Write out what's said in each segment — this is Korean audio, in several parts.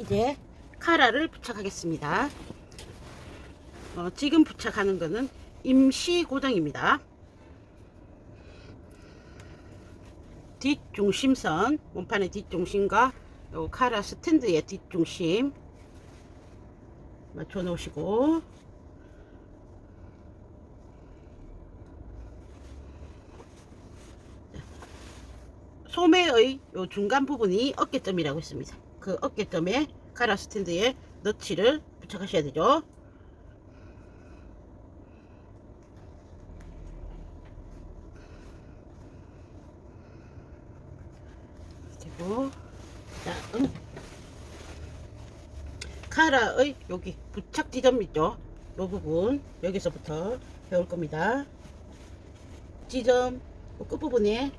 이제 카라를 부착하겠습니다. 어, 지금 부착하는 거는 임시 고정입니다. 뒷중심선, 몸판의 뒷중심과 요 카라 스탠드의 뒷중심 맞춰 놓으시고 소매의 요 중간 부분이 어깨점이라고 있습니다. 그 어깨점에 카라 스탠드에 너치를 부착하셔야 되죠. 그리고 자, 음. 카라의 여기 부착 지점 있죠? 요 부분 여기서부터 배울 겁니다. 지점 요 끝부분에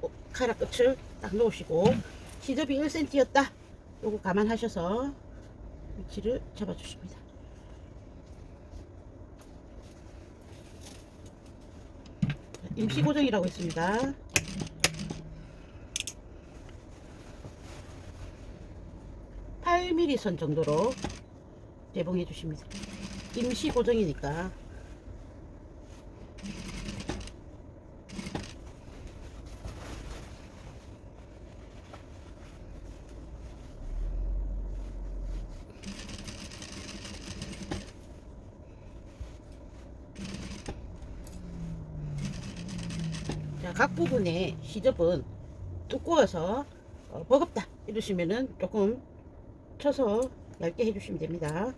어, 카라 끝을 딱 놓으시고 시접이 1cm였다. 요거 감안하셔서 위치를 잡아 주십니다. 임시 고정이라고 했습니다. (8 m m 선 정도로 재봉해 주십니다. 임시 고정이니까 각 부분의 시접은 두꺼워서 어, 버겁다 이러시면은 조금 쳐서 얇게 해주시면 됩니다.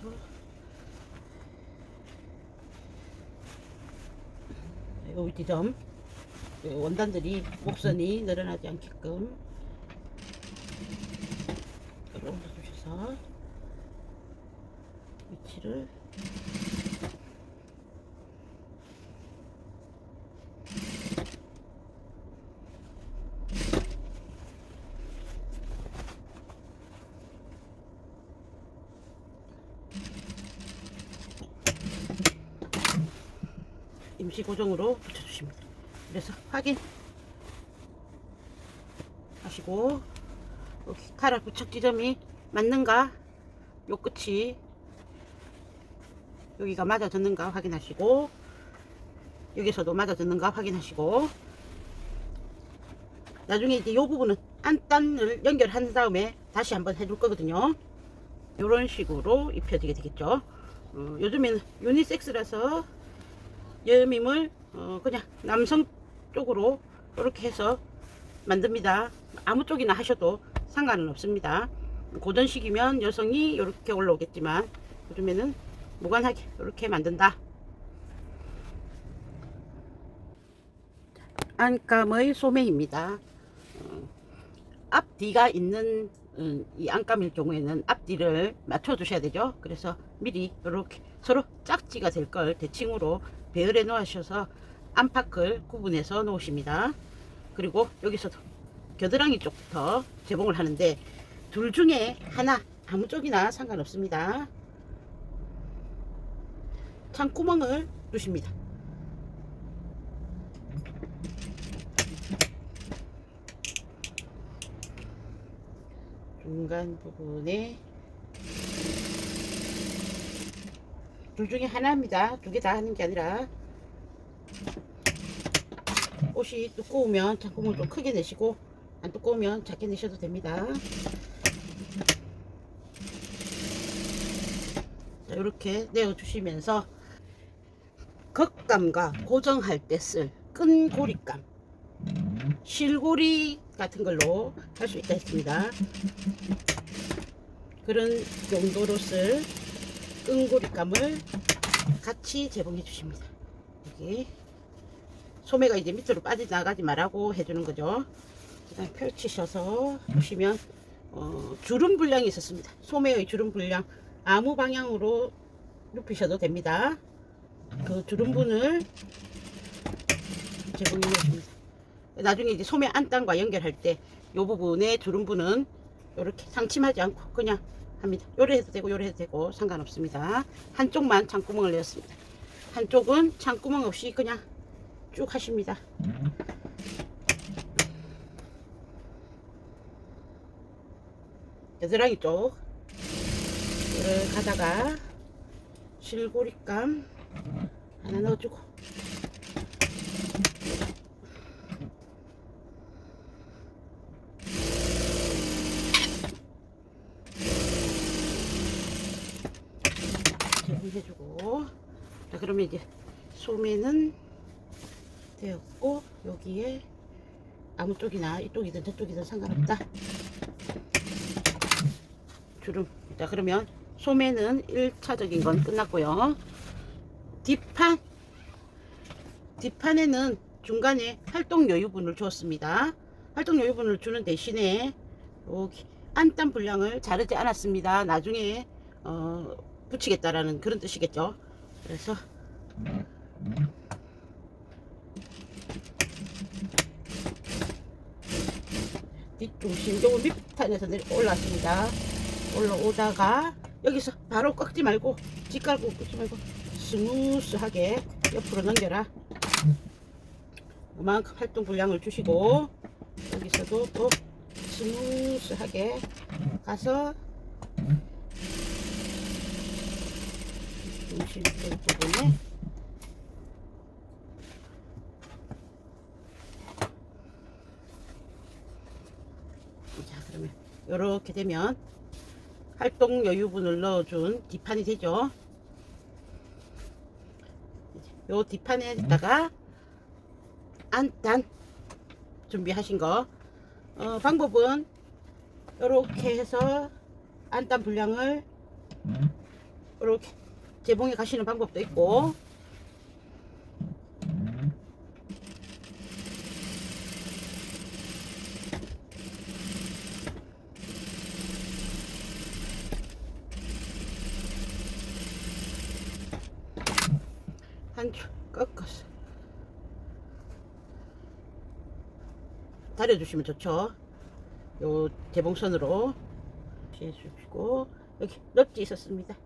그래서 이거 위치점 그 원단들이 목선이 늘어나지 않게끔 이렇게 올려주셔서 위치를 임시 고정으로 붙여주십니다. 그래서 확인 하시고 여기 카라 부착 지점이 맞는가 요 끝이 여기가 맞아졌는가 확인하시고 여기서도 맞아졌는가 확인하시고 나중에 이제 요 부분은 안단을 연결한 다음에 다시 한번 해줄 거거든요. 이런 식으로 입혀지게 되겠죠. 어, 요즘에는 유니섹스라서 여밈을 어, 그냥 남성 쪽으로 이렇게 해서 만듭니다. 아무 쪽이나 하셔도 상관은 없습니다. 고전식이면 여성이 이렇게 올라오겠지만 요즘에는 무관하게 이렇게 만든다. 안감의 소매입니다. 어, 앞뒤가 있는 음, 이 안감일 경우에는 앞뒤를 맞춰 주셔야 되죠. 그래서 미리 이렇게 서로 짝지가 될 걸 대칭으로 배열해 놓으셔서 안팎을 구분해서 놓으십니다. 그리고 여기서도 겨드랑이 쪽부터 재봉을 하는데 둘 중에 하나 아무 쪽이나 상관없습니다. 창구멍을 두십니다. 중간 부분에 둘 중에 하나입니다. 두 개 다 하는 게 아니라 옷이 두꺼우면 창구멍을 좀 크게 내시고 안 두꺼우면 작게 내셔도 됩니다. 자, 이렇게 내어주시면서 겉감과 고정할 때 쓸 끈고리감 실고리 같은 걸로 할 수 있다 했습니다. 그런 용도로 쓸 끈고리감을 같이 제공해 주십니다. 여기 소매가 이제 밑으로 빠져나가지 말라고 해주는 거죠. 그다음 펼치셔서 보시면 어, 주름 분량이 있었습니다. 소매의 주름 분량 아무 방향으로 눕히셔도 됩니다. 그 주름분을 제공해 주십니다. 나중에 이제 소매 안단과 연결할 때 이 부분의 주름분은 이렇게 상침하지 않고 그냥 합니다. 요래 해도 되고 요래 해도 되고 상관없습니다. 한쪽만 창구멍을 내었습니다. 한쪽은 창구멍 없이 그냥 쭉 하십니다. 겨드랑이 쪽 이를 가다가 실고리감 하나 넣어주고 제공해주고. 자 그러면 이제 소매는 되었고 여기에 아무 쪽이나 이쪽이든 저쪽이든 상관없다. 주름. 자 그러면 소매는 1차적인 건 끝났고요. 뒷판. 뒷판에는 중간에 활동 여유분을 주었습니다. 활동 여유분을 주는 대신에 여기 안단 분량을 자르지 않았습니다. 나중에 어, 붙이겠다라는 그런 뜻이겠죠. 그래서 뒷중심 요거 밑판에서 내려 올라왔습니다. 올라오다가 여기서 바로 꺾지 말고 뒷깔고 꺾지 말고 스무스하게 옆으로 넘겨라. 그만큼 활동 분량을 주시고 여기서도 또 스무스하게 가서 쪽 부분에 자 그러면 이렇게 되면 활동 여유분을 넣어준 뒷판이 되죠. 요 뒷판에다가 안단 준비하신 거 어, 방법은 이렇게 해서 안단 분량을 이렇게 재봉해 가시는 방법도 있고. 한줄 꺾어서. 다려주시면 좋죠. 요 재봉선으로 해주시고 여기 넛지 있었습니다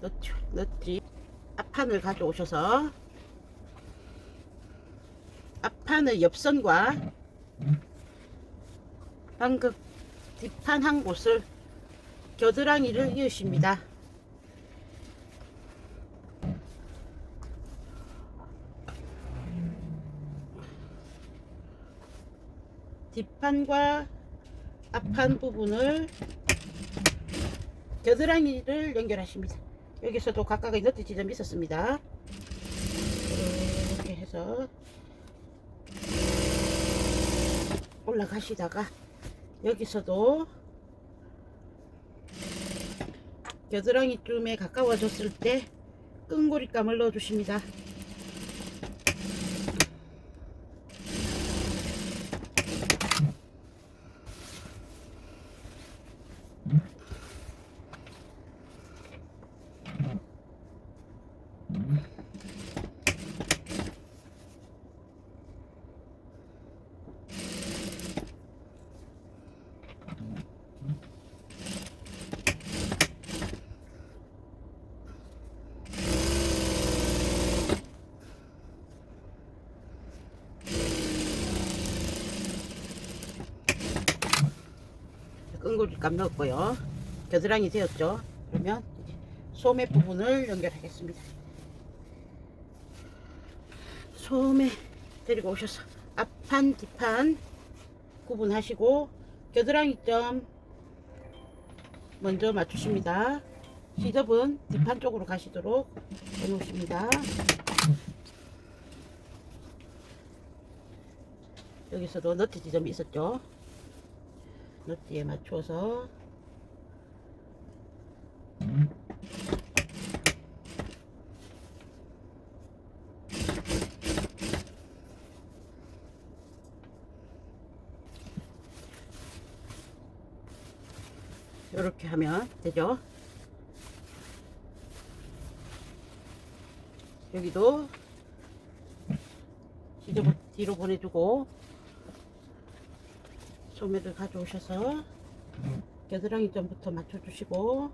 넛지 넛지 앞판을 가져오셔서 앞판의 옆선과 방금 뒷판 한 곳을 겨드랑이를 이으십니다 뒷판과 앞판 부분을 겨드랑이를 연결하십니다. 여기서도 각각의 너트 지점이 있었습니다. 이렇게 해서 올라가시다가 여기서도 겨드랑이쯤에 가까워졌을 때 끈고리감을 넣어주십니다. 끈고리감 넣었고요. 겨드랑이 되었죠. 그러면 소매 부분을 연결하겠습니다. 소매 데리고 오셔서 앞판, 뒷판 구분하시고 겨드랑이 점 먼저 맞추십니다. 시접은 뒷판 쪽으로 가시도록 해놓으십니다. 여기서도 너트 지점이 있었죠. 너트에 맞춰서. 이렇게 하면 되죠? 여기도 뒤로 보내주고. 소매를 가져오셔서 겨드랑이 점부터 맞춰주시고.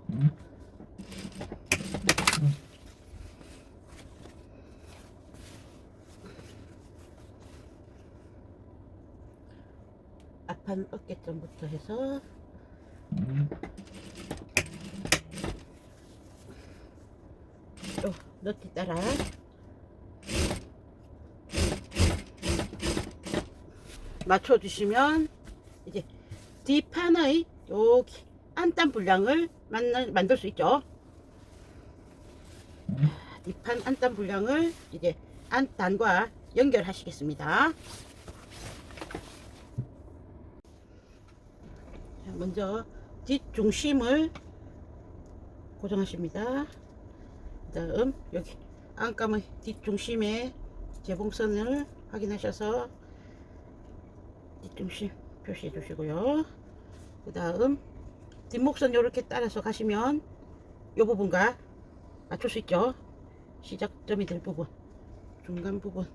앞판 어깨점부터 해서. 또 너티 따라. 맞춰주시면 이제 뒷판의 여기 안단 분량을 만들 수 있죠. 뒷판 안단 분량을 이제 안단과 연결하시겠습니다. 자, 먼저 뒷중심을 고정하십니다. 다음 여기 안감의 뒷중심에 재봉선을 확인하셔서 뒷중심 표시해 주시고요. 그 다음 뒷목선 이렇게 따라서 가시면 이 부분과 맞출 수 있죠. 시작점이 될 부분, 중간 부분.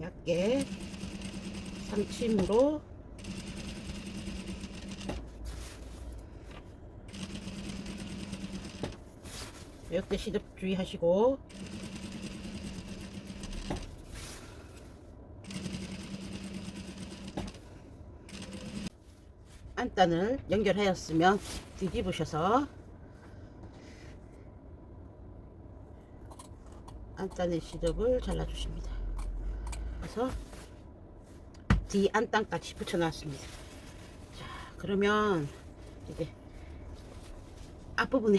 얇게 상침으로 역대 시접 주의하시고 안단을 연결하였으면 뒤집으셔서 안단의 시접을 잘라주십니다. 그래서 뒤 안단까지 붙여놨습니다. 자, 그러면 이제 앞부분에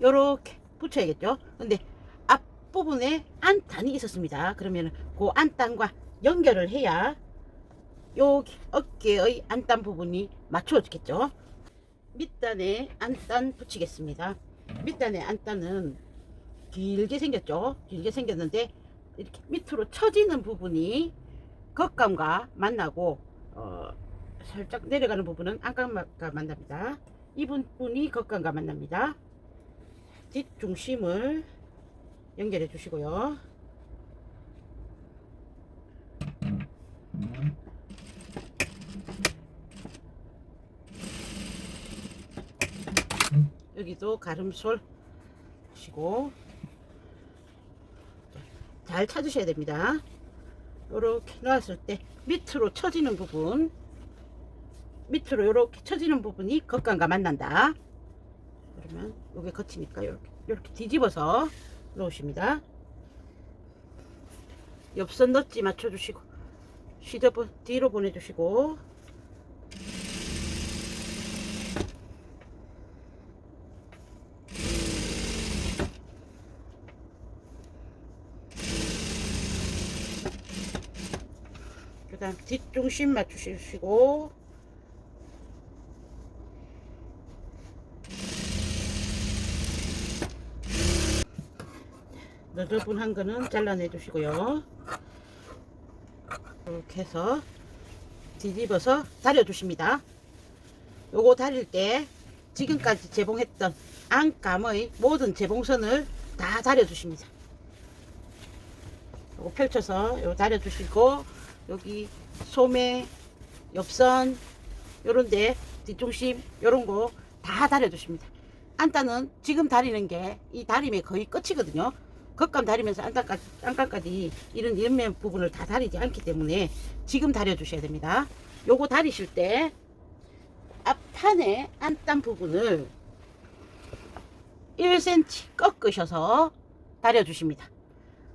이렇게 붙여야겠죠. 근데 앞부분에 안단이 있었습니다. 그러면 그 안단과 연결을 해야 여기 어깨의 안단 부분이 맞춰지겠죠. 밑단에 안단 붙이겠습니다. 밑단에 안단은 길게 생겼죠. 길게 생겼는데 이렇게 밑으로 처지는 부분이 겉감과 만나고 어, 살짝 내려가는 부분은 안감과 만납니다. 이 부분이 겉감과 만납니다. 뒷중심을 연결해 주시고요. 여기도 가름솔 하시고 잘 찾으셔야 됩니다. 이렇게 놨을 때 밑으로 처지는 부분 밑으로 이렇게 처지는 부분이 겉감과 만난다. 그러면 이게 겉이니까 이렇게 이렇게 뒤집어서 놓으십니다. 옆선 넛지 맞춰주시고 시접은 뒤로 보내주시고 그 다음 뒷중심 맞추시고. 너저분한 거는 잘라내 주시고요. 이렇게 해서 뒤집어서 다려 주십니다. 요거 다릴 때 지금까지 제봉했던 안감의 모든 제봉선을 다 다려 주십니다. 펼쳐서 요 다려 주시고 여기 소매 옆선 요런데 뒷중심 요런 거 다 다려 주십니다. 안단은 지금 다리는 게 이 다림의 거의 끝이거든요. 겉감 다리면서 안단까지, 안감까지 이런 옆면 부분을 다 다리지 않기 때문에 지금 다려 주셔야 됩니다. 요거 다리실 때 앞판에 안단 부분을 1cm 꺾으셔서 다려 주십니다.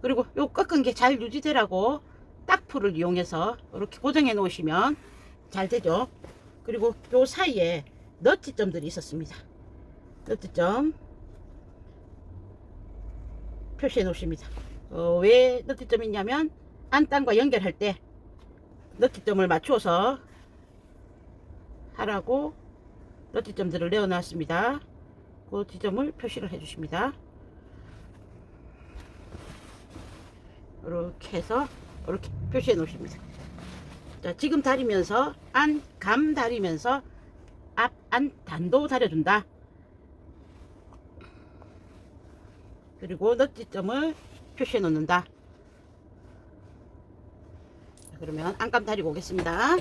그리고 요 꺾은 게 잘 유지되라고 딱풀을 이용해서 이렇게 고정해 놓으시면 잘 되죠. 그리고 요 사이에 너티점들이 있었습니다. 너티점 표시해 놓으십니다. 어, 왜 너티점이 있냐면 안단과 연결할 때 너티점을 맞춰서 하라고 너티점들을 내어 놨습니다. 그 지점을 표시를 해 주십니다. 이렇게 해서 이렇게 표시해 놓으십니다. 자, 지금 다리면서 안 감 다리면서 앞 안 단도 다려준다. 그리고 넛지점을 표시해 놓는다. 자, 그러면 안감 다리고 오겠습니다.